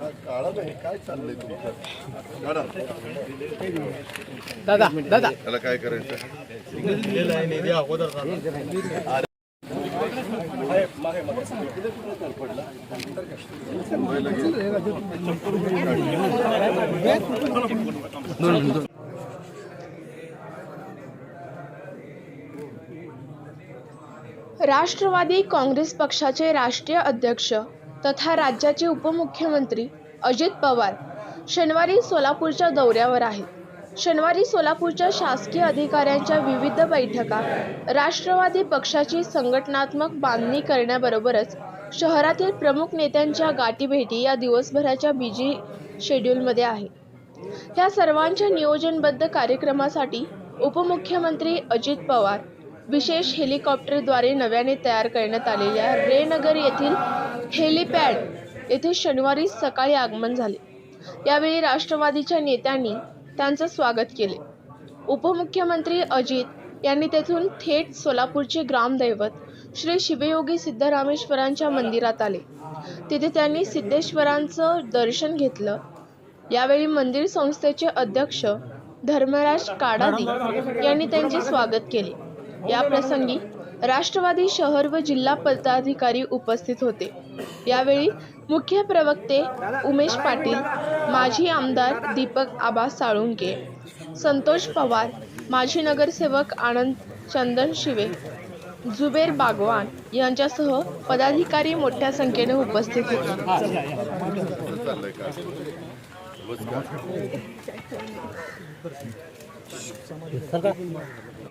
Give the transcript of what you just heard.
काळा नाही काय चाललंय तुमचं काढा. दादा दादा त्याला काय करायचं राष्ट्रवादी काँग्रेस पक्षाचे राष्ट्रीय अध्यक्ष तथा राज्याचे उपमुख्यमंत्री अजित पवार शनिवारी सोलापूरच्या दौऱ्यावर आहेत. शनिवारी सोलापूरच्या शासकीय अधिकाऱ्यांच्या विविध बैठका राष्ट्रवादी पक्षाची संघटनात्मक बांधणी करण्याबरोबरच शहरातील प्रमुख नेत्यांच्या गाठीभेटी या दिवसभराच्या बिजी शेड्यूलमध्ये आहे ह्या सर्वांच्या नियोजनबद्ध कार्यक्रमासाठी उपमुख्यमंत्री अजित पवार विशेष हेलिकॉप्टरद्वारे नव्याने तयार करण्यात आलेल्या रेनगर येथील हेलिपॅड येथे शनिवारी सकाळी आगमन झाले. यावेळी राष्ट्रवादीच्या नेत्यांनी त्यांचं स्वागत केले. उपमुख्यमंत्री अजित यांनी तेथून थेट सोलापूरचे ग्रामदैवत श्री शिवयोगी सिद्धरामेश्वरांच्या मंदिरात आले. तिथे त्यांनी सिद्धेश्वरांचं दर्शन घेतलं. यावेळी मंदिर संस्थेचे अध्यक्ष धर्मराज काडादी यांनी त्यांचे स्वागत केले. या प्रसंगी राष्ट्रवादी शहर व जिल्हा पदाधिकारी उपस्थित होते. यावेळी मुख्य प्रवक्ते उमेश पाटील माजी आमदार दीपक आबा साळुंके संतोष पवार माजी नगरसेवक आनंद चंदन शिवे जुबेर बागवान यांच्यासह पदाधिकारी मोठ्या संख्येने उपस्थित होते.